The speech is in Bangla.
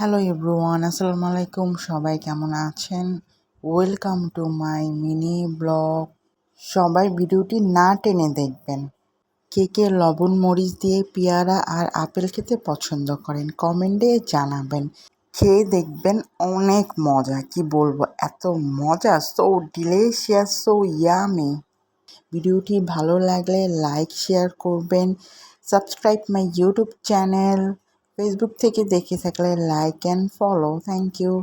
হ্যালো এভরিওয়ান আসসালামু আলাইকুম সবাই কেমন আছেন? Welcome to my mini blog সবাই ভিডিওটি না টেনে দেখবেন। কে কে লবণ মরিচ দিয়ে পেয়ারা আর আপেল খেতে পছন্দ করেন কমেন্টে জানাবেন। খেয়ে দেখবেন অনেক মজা। কি বলব, এত মজা। সো ডিলিশিয়াস সো ইয়ামি ভিডিওটি ভালো লাগলে লাইক শেয়ার করবেন। Subscribe my YouTube channel Facebook থেকে দেখে থাকলে like and follow thank you